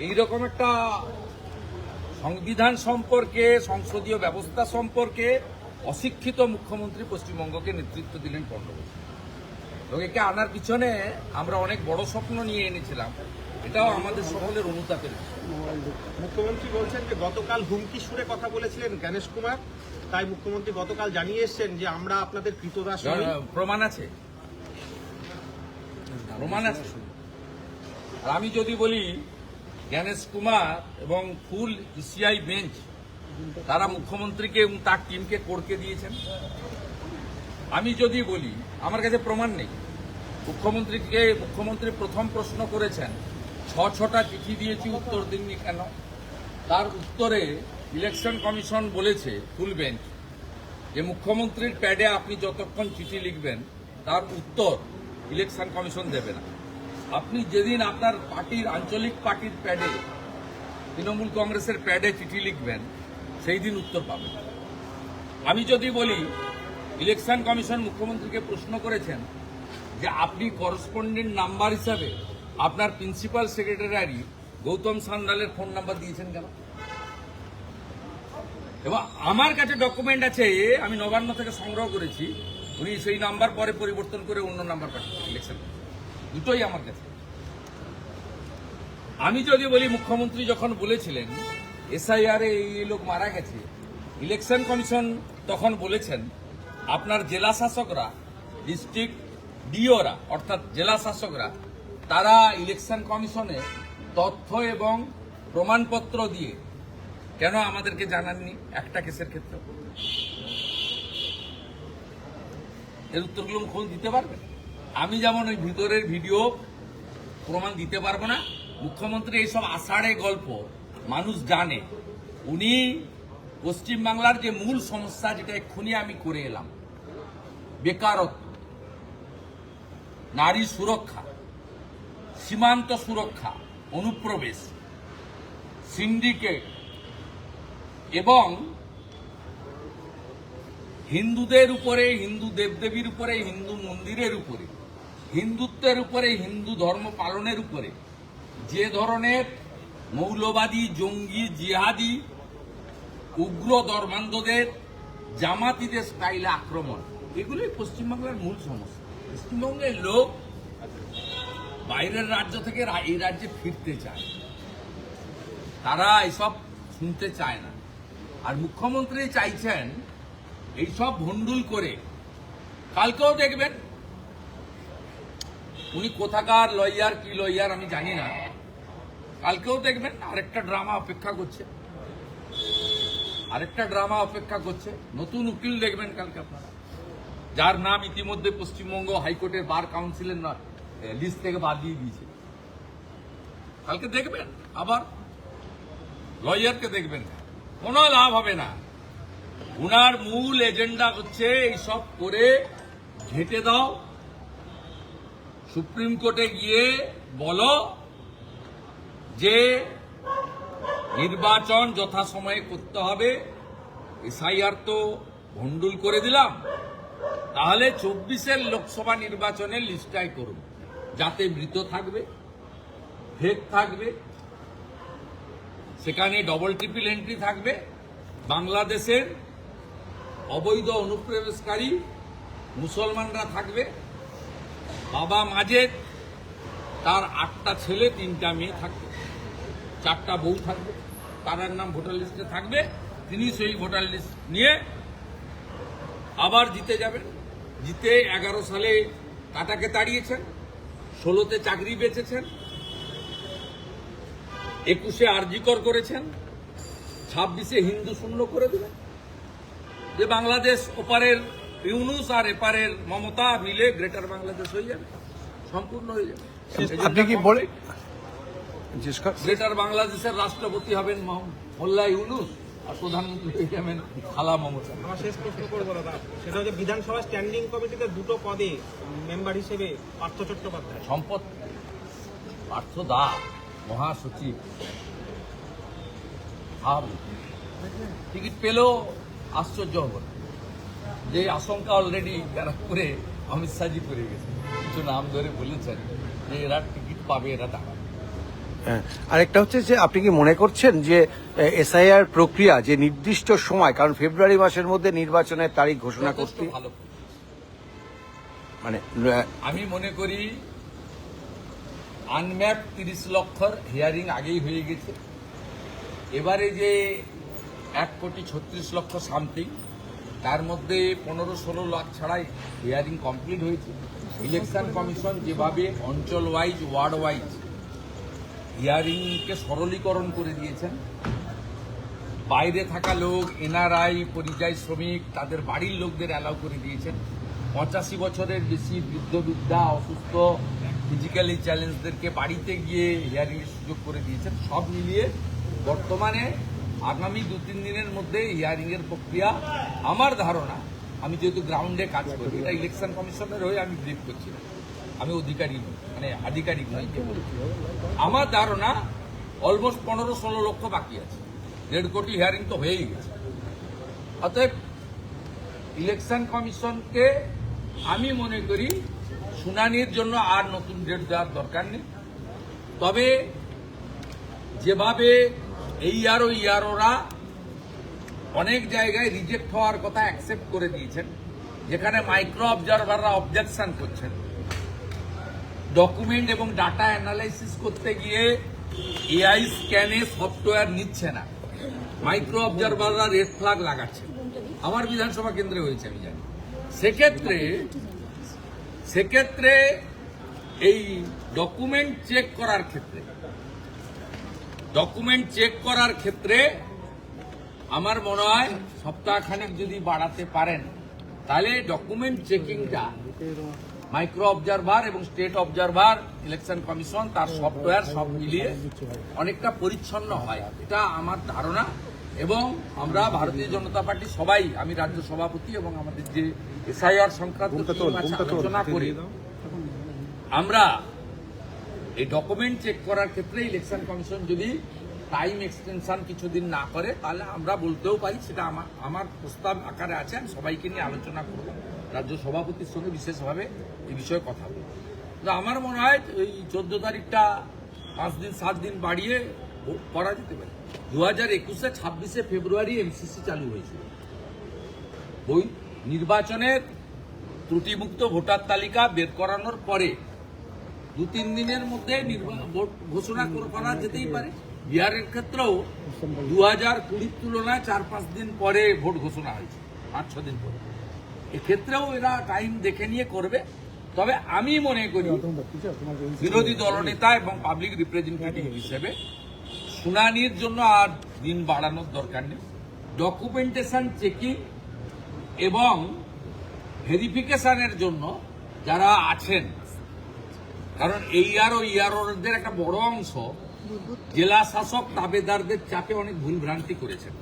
এইরকম একটা সংবিধান সম্পর্কে সংসদীয় ব্যবস্থা সম্পর্কে অশিক্ষিত মুখ্যমন্ত্রী পশ্চিমবঙ্গকে নেতৃত্ব দিলেন পনেরো বছর এবং একে আনার পিছনে আমরা অনেক বড় স্বপ্ন নিয়ে এনেছিলাম এটাও আমাদের সকলের অনুতাপের মুখ্যমন্ত্রী বলছেন যে গতকাল হুমকি সুরে কথা বলেছিলেন গণেশ কুমার তাই মুখ্যমন্ত্রী গতকাল জানিয়ে এসেছেন যে আমরা আপনাদের কৃতদাস প্রমাণ আছে? প্রমাণ আছে। আর আমি যদি বলি জ্ঞানেশ কুমার এবং ফুল ইসিআই বেঞ্চ, তারা মুখ্যমন্ত্রীকে এবং তার টিমকে করকে দিয়েছেন। আমি যদি বলি, আমার কাছে প্রমাণ নেই। মুখ্যমন্ত্রীকে, মুখ্যমন্ত্রী প্রথম প্রশ্ন করেছেন, ছ, ছটা চিঠি দিয়েছি, উত্তর দিননি কেন? তার উত্তরে ইলেকশন কমিশন বলেছে, ফুল বেঞ্চ, যে মুখ্যমন্ত্রীর প্যাডে আপনি যতক্ষণ চিঠি লিখবেন, তার উত্তর ইলেকশন কমিশন দেবে না। আপনি যেদিন আপনার পার্টির, আঞ্চলিক পার্টির প্যাডে, তৃণমূল কংগ্রেসের প্যাডে চিঠি লিখবেন, সেই দিন উত্তর পাবেন। আমি যদি বলি, ইলেকশন কমিশন মুখ্যমন্ত্রীকে প্রশ্ন করেছেন যে আপনি করসপন্ডেন্ট নাম্বার হিসাবে আপনার প্রিন্সিপাল সেক্রেটারি গৌতম সান্যালের ফোন নাম্বার দিয়েছেন কেন? এবং আমার কাছে ডকুমেন্ট আছে, আমি নবান্ন থেকে সংগ্রহ করেছি, উনি সেই নাম্বার পরে পরিবর্তন করে অন্য নাম্বার পাঠিয়েছেন ইলেকশন দুটোই আমার কাছে। আমি যদি বলি, মুখ্যমন্ত্রী যখন বলেছিলেন, এসআইআর এ এই লোক মারা গেছে, ইলেকশন কমিশন তখন বলেছেন, আপনার জেলা শাসকরা, ডিস্ট্রিক্ট ডিওরা, অর্থাৎ জেলা শাসকরা, তারা ইলেকশন কমিশনে তথ্য এবং প্রমাণপত্র দিয়ে, কেন আমাদেরকে জানাননি একটা কেসের ক্ষেত্রে? এর উত্তরগুলো মুখ্যমন্ত্রী দিতে পারবেন? আমি যেমন ওই ভিতরের ভিডিও প্রমাণ দিতে পারব না, মুখ্যমন্ত্রী এইসব আষাঢ়ে গল্প, মানুষ জানে। উনি পশ্চিমবাংলার যে মূল সমস্যা যেটা এক্ষুনি আমি করে এলাম, বেকারত্ব, নারী সুরক্ষা, সীমান্ত সুরক্ষা, অনুপ্রবেশ, সিন্ডিকেট এবং হিন্দুদের উপরে, হিন্দু দেবদেবীর উপরে, হিন্দু মন্দিরের উপরে। হিন্দুত্বের উপরে, হিন্দু ধর্ম পালনের উপরে, যে ধরনের মৌলবাদী, জঙ্গি, জিহাদি, উগ্র ধর্মান্ধদের, জামাতিদের স্টাইলে আক্রমণ, এগুলোই পশ্চিমবাংলার মূল সমস্যা। পশ্চিমবঙ্গের লোক বাইরের রাজ্য থেকে এই রাজ্যে ফিরতে চায়। তারা এসব শুনতে চায় না। আর মুখ্যমন্ত্রী চাইছেন, এইসব ভন্ডুল করে, কালকেও দেখবেন উনি কোথাকার লয়ার কি লয়ার আমি জানি না। কালকেও দেখবেন আরেকটা ড্রামা অপেক্ষা করছে। আরেকটা ড্রামা অপেক্ষা করছে। নতুন উকিল দেখবেন কালকে আপনারা। যার নাম ইতিমধ্যে পশ্চিমবঙ্গ হাইকোর্টের বার কাউন্সিলের লিস্ট থেকে বাদ দিয়ে দিয়েছে। কালকে দেখবেন, আবার লয়ারকে দেখবেন। কোনো লাভ হবে না। উনার মূল এজেন্ডা হচ্ছে এইসব করে ঘেটে দাও সুপ্রিম কোর্টে গিয়ে বলো যে নির্বাচন যথাসময়ে করতে হবে। এসআইআর তো ভন্ডুল করে দিলাম। তাহলে চব্বিশের লোকসভা নির্বাচনের লিস্টাই করুন। যাতে মৃত থাকবে ফেক থাকবে, সেখানে ডবল ট্রিপল এন্ট্রি থাকবে। বাংলাদেশের অবৈধ অনুপ্রবেশকারী মুসলমানরা থাকবে। বাবা মাজেদ তার আটটা ছেলে, তিনটা মেয়ে থাকবে। চারটা বউ থাকবে। তার নাম ভোটার লিস্টে থাকবে। তিনি সেই ভোটার লিস্ট নিয়ে আবার জিতে যাবেন। জিতে এগারো সালে কাটাকে তাড়িয়েছেন, ষোলোতে চাকরি বেঁচেছেন, একুশে আরজিকর করেছেন, ছাব্বিশে হিন্দু শূন্য করে দিলেন। যে বাংলাদেশ ওপারের ইউনুস আর এপারের মমতা মিলে গ্রেটার বাংলাদেশ হয়ে যাবে সম্পূর্ণ হয়ে যাবে। আপনি কি বলে গ্রেটার বাংলাদেশের রাষ্ট্রপতি হবেন মোল্লা ইউনুস আর প্রধানমন্ত্রী হয়ে যাবেন খালা মমতা। আমার শেষ প্রশ্ন করব দাদা। সেটা হচ্ছে বিধানসভা স্ট্যান্ডিং কমিটিতে দুটো পদে মেম্বার হিসেবে পার্থ চট্টোপাধ্যায়। সম্পদ। পার্থ দা মহাসচিব। আর টিকিট পেলেও আশ্চর্য হব না। যে আশঙ্কা অলরেডি ব্যারাকপুরে অমিত শাহজি করে গেছে। কিছু নাম ধরে বলেছেন যে এরা টিকিট পাবে এরা টাকা হ্যাঁ। আরেকটা হচ্ছে যে আপনি কি মনে করছেন যে এসআইআর প্রক্রিয়া যে নির্দিষ্ট সময় কারণ ফেব্রুয়ারি মাসের মধ্যে নির্বাচনের তারিখ ঘোষণা করতে মানে আমি মনে করি আনম্যাপ তিরিশ লক্ষর হিয়ারিং আগেই হয়ে গেছে। এবারে যে এক কোটি ছত্রিশ লক্ষ সামথিং তার মধ্যে পনেরো ষোলো লাখ ছাড়াই হিয়ারিং কমপ্লিট হয়েছে। ইলেকশন কমিশন যেভাবে অঞ্চল ওয়াইজ ওয়ার্ড ওয়াইজ হিয়ারিংকে সরলীকরণ করে দিয়েছেন। বাইরে থাকা লোক, এনআরআই, পরিযায়ী শ্রমিক, তাদের বাড়ির লোকদের অ্যালাউ করে দিয়েছেন। পঁচাশি বছরের বেশি বৃদ্ধ, বৃদ্ধা, অসুস্থ ফিজিক্যালি চ্যালেঞ্জদেরকে বাড়িতে গিয়ে হিয়ারিং এর সুযোগ করে দিয়েছেন। সব মিলিয়ে বর্তমানে আগামী দু, তিন দিনের মধ্যে হিয়ারিং এর প্রক্রিয়া আমার ধারণা, আমি যেহেতু গ্রাউন্ডে কাজ করি, এটা ইলেকশন কমিশনের হয়ে আমি ব্রিফ করছি আমি অধিকারী নই মানে আধিকারিক নই। আমার ধারণা অলমোস্ট পনেরো, ষোলো লক্ষ বাকি আছে। দেড় কোটি হিয়ারিং তো হয়েই গেছে। অতএব ইলেকশন কমিশনকে আমি মনে করি শুনানির জন্য আর নতুন ডেট দেওয়ার দরকার নেই। তবে যেভাবে এই আর ওই ইয়ারোরা অনেক জায়গায় রিজেক্ট হওয়ার কথা অ্যাকসেপ্ট করে দিয়েছেন, যেখানে মাইক্রো অবজারভাররা অবজেকশন করছেন। ডকুমেন্ট এবং ডাটা অ্যানালাইসিস করতে গিয়ে এআই স্ক্যানে সফটওয়্যার নিচ্ছে না। মাইক্রো অবজারভাররা রেড ফ্ল্যাগ লাগাচ্ছে। আমার বিধানসভা কেন্দ্রে হয়েছে, আমি জানি। সেক্ষেত্রে সেক্ষেত্রে এই ডকুমেন্ট চেক করার ক্ষেত্রে ডকুমেন্ট চেক করার ক্ষেত্রে আমার মনে হয় সপ্তাহখানেক যদি বাড়াতে পারেন তাহলে ডকুমেন্ট চেকিংটা মাইক্রো অবজারভার এবং স্টেট অবজারভার ইলেকশন কমিশন তার সফটওয়্যার সব মিলিয়ে অনেকটা পরিচ্ছন্ন হয়। এটা আমার ধারণা এবং আমরা ভারতীয় জনতা পার্টি সবাই আমি রাজ্য সভাপতি এবং আমাদের যে এসআইআর সংক্রান্ত আলোচনা করি আমরা এই ডকুমেন্ট চেক করার ক্ষেত্রে ইলেকশন কমিশন যদি টাইম এক্সটেনশন কিছুদিন না করে, তাহলে আমরা বলতেও পারি সেটা আমার আমার প্রস্তাব আকারে আছে, আমি সবাইকে নিয়ে আলোচনা করব। রাজ্য সভাপতির সঙ্গে বিশেষভাবে এই বিষয়ে কথা বলব। তো আমার মনে হয় এই চোদ্দ তারিখটা পাঁচ দিন, সাত দিন বাড়িয়ে করা যেতে পারে। দু হাজার একুশে ছাব্বিশে ফেব্রুয়ারি এমসিসি চালু হয়েছিল। ওই নির্বাচনের ত্রুটিমুক্ত ভোটার তালিকা বের করানোর পরে দু তিন দিনের মধ্যে ভোট ঘোষণা করা যেতেই পারে। বিহারের ক্ষেত্রেও দু হাজার কুড়ির তুলনায় চার পাঁচ দিন পরে ভোট ঘোষণা হয়েছে পাঁচ ছ দিন পরে। এক্ষেত্রেও এরা টাইম দেখে নিয়ে করবে। তবে আমি মনে করি বিরোধী দলনেতা এবং পাবলিক রিপ্রেজেন্টেটিভ হিসেবে শুনানির জন্য আর দিন বাড়ানোর দরকার নেই। ডকুমেন্টেশন চেকিং এবং ভেরিফিকেশনের জন্য যারা আছেন কারণ এই আর ও ইয়ারোদের একটা বড় অংশ জেলা শাসক তাবেদারদের চাপে অনেক ভুল ভ্রান্তি করেছেন।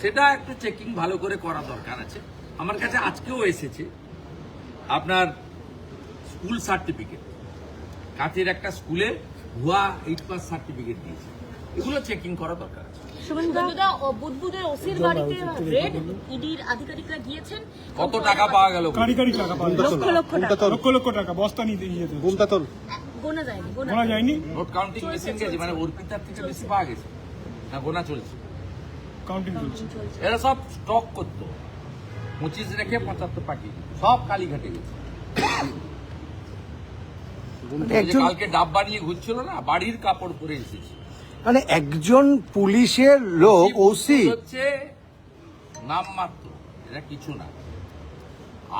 সেটা একটু চেকিং ভালো করে করা দরকার আছে। আমার কাছে আজকেও এসেছে আপনার স্কুল সার্টিফিকেট কাছের একটা স্কুলে ভুয়া এইট পাস সার্টিফিকেট দিয়েছে। এগুলো চেকিং করা দরকার আছে শুভেন্দুদা বুদবুদের ওসির বাড়িতে রেড ইডির আধিকারিকরা গিয়েছেন। কত টাকা পাওয়া গেল? কারি কারি টাকা পাওয়া গেছে। লক্ষ লক্ষ টাকা। লক্ষ লক্ষ টাকা বস্তা নিতে গিয়েছে। গোনা যায়নি গোনা যায়নি। নোট কাউন্টিং মেশিন গেছে মানে অর্পিতার থেকে বেশি পাওয়া গেছে। না গোনা চলছে। কাউন্টিং চলছে। এরা সব স্টক করতো। পঁচিশ রেখে পঁচাত্তর সব কালীঘাটে গেছে। কালকে ডাব্বা নিয়ে ঘুরছিল না বাড়ির কাপড় পরে এসেছে। মানে একজন পুলিশের লোক ওসি। হচ্ছে নামমাত্র এটা কিছু না।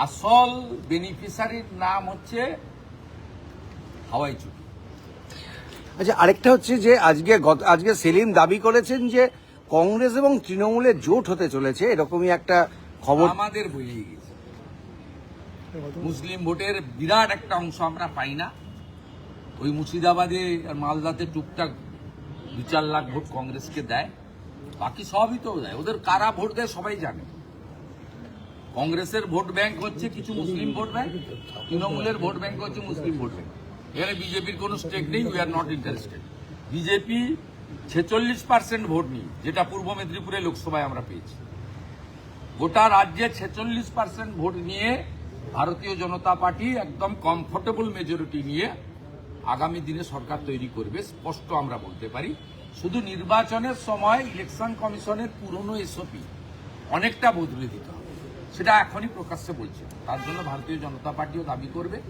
আসল বেনিফিশিয়ারির নাম হচ্ছে হাওয়াই চুক্তি আচ্ছা আরেকটা হচ্ছে যে আজকে আজকে সেলিম দাবি করেছেন যে কংগ্রেস এবং তৃণমূলের জোট হতে চলেছে এরকমই একটা খবর। আমাদের বইয়ে গেছে মুসলিম ভোটের বিরাট একটা অংশ আমরা পাই না। ওই মুর্শিদাবাদে আর মালদাতে টুকটাক দু চার লাখ ভোট কংগ্রেসকে দেয়, বাকি সবই তো দেয়। ওদের কারা ভোট দেয় সবাই জানে। কংগ্রেসের ভোট ব্যাংক হচ্ছে কিছু মুসলিম ভোট ব্যাংক, তৃণমূলের ভোট ব্যাংক হচ্ছে মুসলিম ভোট ব্যাংক। এখানে বিজেপির কোনো স্টেক নেই we are not interested BJP ছেচল্লিশ পার্সেন্ট ভোট নিয়ে, যেটা পূর্ব মেদিনীপুরে লোকসভায় আমরা পেয়েছি। গোটা রাজ্যে ছেচল্লিশ পার্সেন্ট ভোট নিয়ে ভারতীয় জনতা পার্টি একদম কমফোর্টেবল মেজরিটি নিয়ে আগামী দিনে সরকার তৈরি করবে স্পষ্ট আমরা বলতে পারি। শুধু নির্বাচনের সময় ইলেকশন কমিশনের পুরনো এসওপি অনেকটা বদলে দিতে হবে সেটা এখনই প্রকাশ্যে বলছে তার জন্য ভারতীয় জনতা পার্টিও দাবি করবে।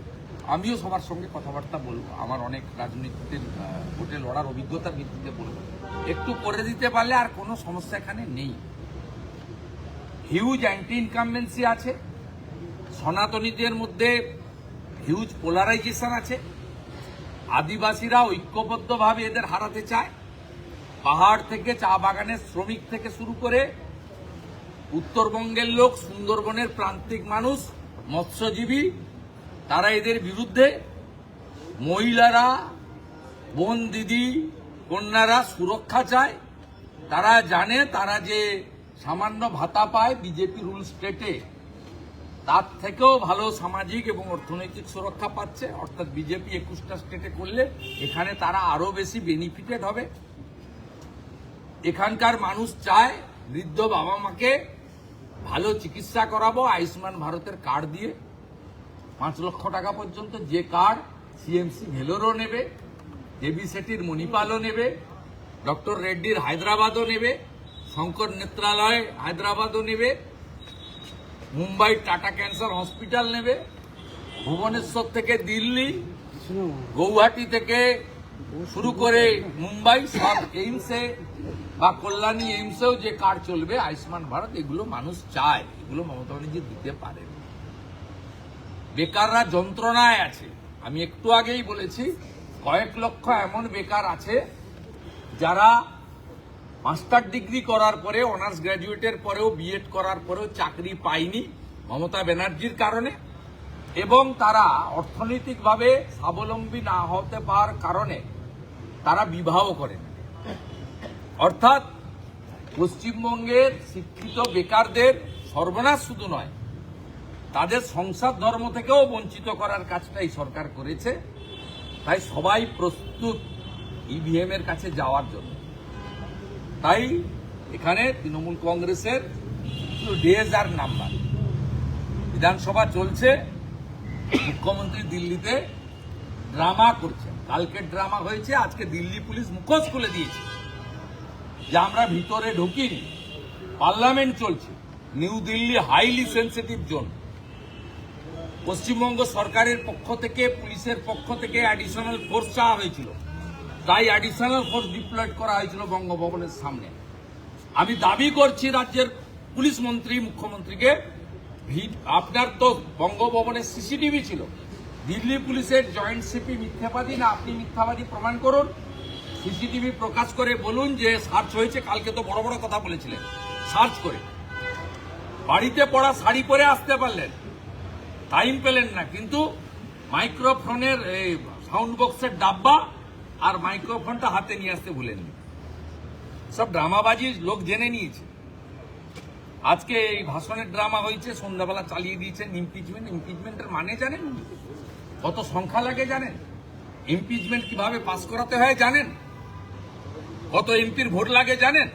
আমিও সবার সঙ্গে কথাবার্তা বলব। আমার অনেক রাজনীতিতে আহ, ভোটে লড়ার অভিজ্ঞতার ভিত্তিতে বলব। একটু করে দিতে পারলে আর কোনো সমস্যা এখানে নেই। হিউজ অ্যান্টি ইনকামবেন্সি আছে। সনাতনীদের মধ্যে হিউজ পোলারাইজেশন আছে। আদিবাসীরা ঐক্যবদ্ধভাবে এদের হারাতে চায়। পাহাড় থেকে চা বাগানের শ্রমিক থেকে শুরু করে উত্তরবঙ্গের লোক, সুন্দরবনের প্রান্তিক মানুষ, মৎস্যজীবী, তারা এদের বিরুদ্ধে মহিলারা, বোন দিদি, কন্যারা সুরক্ষা চায়। তারা জানে, তারা যে সামান্য ভাতা পায় বিজেপি রুল স্টেটে। তার থেকেও ভালো সামাজিক এবং অর্থনৈতিক সুরক্ষা পাচ্ছে। অর্থাৎ বিজেপি একুশটা স্টেটে করলে এখানে তারা আরও বেশি বেনিফিটেড হবে। এখানকার মানুষ চায়, বৃদ্ধ বাবা মাকে ভালো চিকিৎসা করাবো, আয়ুষ্মান ভারতের কার্ড দিয়ে। পাঁচ লক্ষ টাকা পর্যন্ত যে কার্ড সিএমসি ভেলোরও নেবে, দেবী সেটির মণিপালও নেবে ডক্টর রেড্ডির হায়দ্রাবাদও নেবে, শঙ্কর নেত্রালয় হায়দ্রাবাদও নেবে। মুম্বাই টাটা ক্যান্সার হসপিটাল নেবে, ভুবনেশ্বর থেকে দিল্লি, গৌহাটি থেকে শুরু করে মুম্বাই, সব এইমসে বা কল্যাণী এইমসেও যে কার্ড চলবে, আয়ুষ্মান ভারত, এগুলো মানুষ চায়, এগুলো মমতা ব্যানার্জি দিতে পারেন। বেকাররা যন্ত্রণায় আছে। আমি একটু আগেই বলেছি, কয়েক লক্ষ এমন বেকার আছে যারা মাস্টার ডিগ্রি করার পরে অনার্স গ্র্যাজুয়েটের পরেও বিএড করার পরেও চাকরি পায়নি মমতা ব্যানার্জির কারণে। এবং তারা অর্থনৈতিকভাবে স্বাবলম্বী না হতে পারার কারণে তারা বিবাহ করেন অর্থাৎ, পশ্চিমবঙ্গের শিক্ষিত বেকারদের সর্বনাশ শুধু নয়, তাদের সংসার ধর্ম থেকেও বঞ্চিত করার কাজটা এই সরকার করেছে। তাই সবাই প্রস্তুত ইভিএম এর কাছে যাওয়ার জন্য। তাই এখানে তৃণমূল কংগ্রেসের ডেজ আর নাম্বার। বিধানসভা চলছে, মুখ্যমন্ত্রী দিল্লিতে ড্রামা করছে। কালকে ড্রামা হয়েছে, আজকে দিল্লি পুলিশ মুখোশ খুলে দিয়েছে। যে আমরা ভিতরে ঢুকিনি, পার্লামেন্ট চলছে, new Delhi highly sensitive zone. Paschimbanga সরকারের পক্ষ থেকে, পুলিশের পক্ষ থেকে অ্যাডিশনাল ফোর্স চাওয়া হয়েছিল। তাই অ্যাডিশনাল ফোর্স ডিপ্লয়েড করা হয়েছিল বঙ্গভবনের সামনে। আমি দাবি করছি রাজ্যের পুলিশ মন্ত্রী, মুখ্যমন্ত্রীকে আপনার তো বঙ্গভবনের সিসিটিভি ছিল। দিল্লি পুলিশের জয়েন্ট সিপি মিথ্যাবাদী না আপনি মিথ্যাবাদী প্রমাণ করুন। সিসিটিভি প্রকাশ করে বলুন যে সার্চ হয়েছে, কালকে তো বড় বড় কথা বলেছিলেন। সার্চ করে। বাড়িতে পড়া শাড়ি পরে আসতে পারলেন। টাইম পেলেন না, কিন্তু মাইক্রোফোনের সাউন্ড বক্সের ডাব্বা আর মাইক্রোফোনটা হাতে নিয়ে আসতে ভুলেননি। সব ড্রামাবাজি লোক জেনে নিয়েছে। আজকে এই ভাষণের ড্রামা হয়েছে, সন্ধ্যাবেলা চালিয়ে দিয়েছেন ইমপিচমেন্ট ইমপিচমেন্টের মানে জানেন? কত সংখ্যা লাগে জানেন? ইমপিচমেন্ট কীভাবে পাস করাতে হয় জানেন? কত এমপির ভোট লাগে জানেন?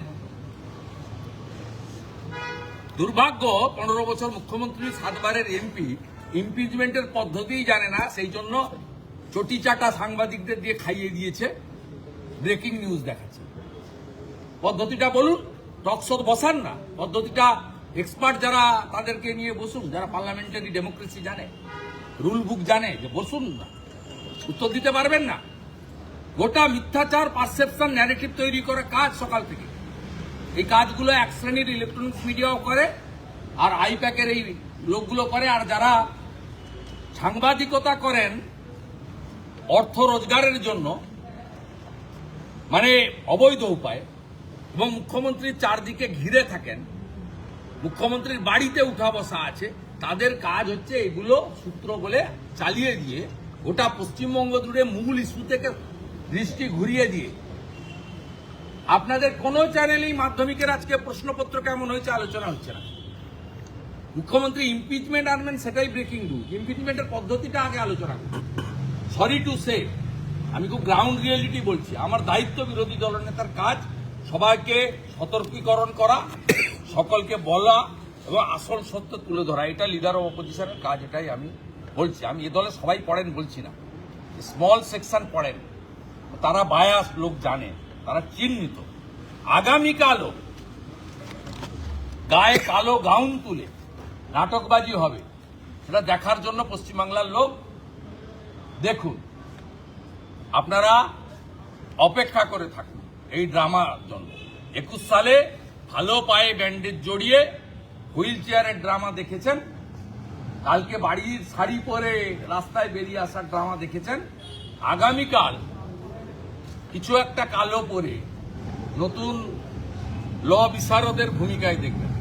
দুর্ভাগ্য, পনেরো বছর মুখ্যমন্ত্রী সাতবারের এমপি ইমপিচমেন্টের পদ্ধতিই জানে না, সেই জন্য চটি চাটা সাংবাদিকদের দিয়ে খাইয়ে দিয়েছে ব্রেকিং নিউজ দেখাচ্ছে। পদ্ধতিটা বলুন টকশোত বসান না, পদ্ধতিটা এক্সপার্ট যারা তাদেরকে নিয়ে বসুন, যারা পার্লামেন্টারি ডেমোক্রেসি জানে রুল বুক জানে, যে বসুন না, উত্তর দিতে পারবেন না। গোটা মিথ্যাচার পারসেপশন ন্যারেটিভ তৈরি করা কাজ সকাল থেকে। এই কাজগুলো এক শ্রেণির ইলেকট্রনিক্স মিডিয়াও করে, আর আইপ্যাকের এই লোকগুলো করে, আর যারা সাংবাদিকতা করেন অর্থ রোজগারের জন্য মানে অবৈধ উপায়, এবং মুখ্যমন্ত্রী চারদিকে ঘিরে থাকেন, মুখ্যমন্ত্রীর বাড়িতে উঠা বসা আছে, তাদের কাজ হচ্ছে এগুলো সূত্র বলে চালিয়ে দিয়ে, গোটা পশ্চিমবঙ্গ জুড়ে মূল ইস্যু থেকে দৃষ্টি ঘুরিয়ে দিয়ে। আপনাদের কোনো চ্যানেলেই মাধ্যমিকের আজকে প্রশ্নপত্র কেমন হয়েছে আলোচনা হচ্ছে না। মুখ্যমন্ত্রী ইমপিচমেন্ট আনবেন, সেটাই ব্রেকিং নিউজ ইমপিচমেন্টের পদ্ধতিটা আগে আলোচনা করুন। Sorry to say. আমি খুব গ্রাউন্ড রিয়েলিটি বলছি। আমার দায়িত্ব বিরোধী দলনেতার কাজ, সবাইকে সতর্কীকরণ করা, সকলকে বলা এবং আসল সত্য তুলে ধরা। এটা লিডার অফ অপোজিশনের কাজ, এটাই আমি বলছি। আমি এ দলে সবাই পড়েন বলছি না। স্মল সেকশন পড়েন। তারা বায়াস লোক জানে, তারা চিহ্নিত। আগামীকালও গায়ে কালো গাউন তুলে নাটকবাজি হবে। সেটা দেখার জন্য পশ্চিমবাংলার লোক দেখুন, আপনারা অপেক্ষা করে থাকুন এই ড্রামার জন্য। একুশ সালে ভালো পায়ে ব্যান্ডেজ জড়িয়ে হুইল চেয়ারের ড্রামা দেখেছেন। কালকে বাড়ির শাড়ি পরে রাস্তায় বেরিয়ে আসার ড্রামা দেখেছেন। আগামীকাল কিছু একটা কালো পরে নতুন ল বিশারদের ভূমিকায় দেখবেন।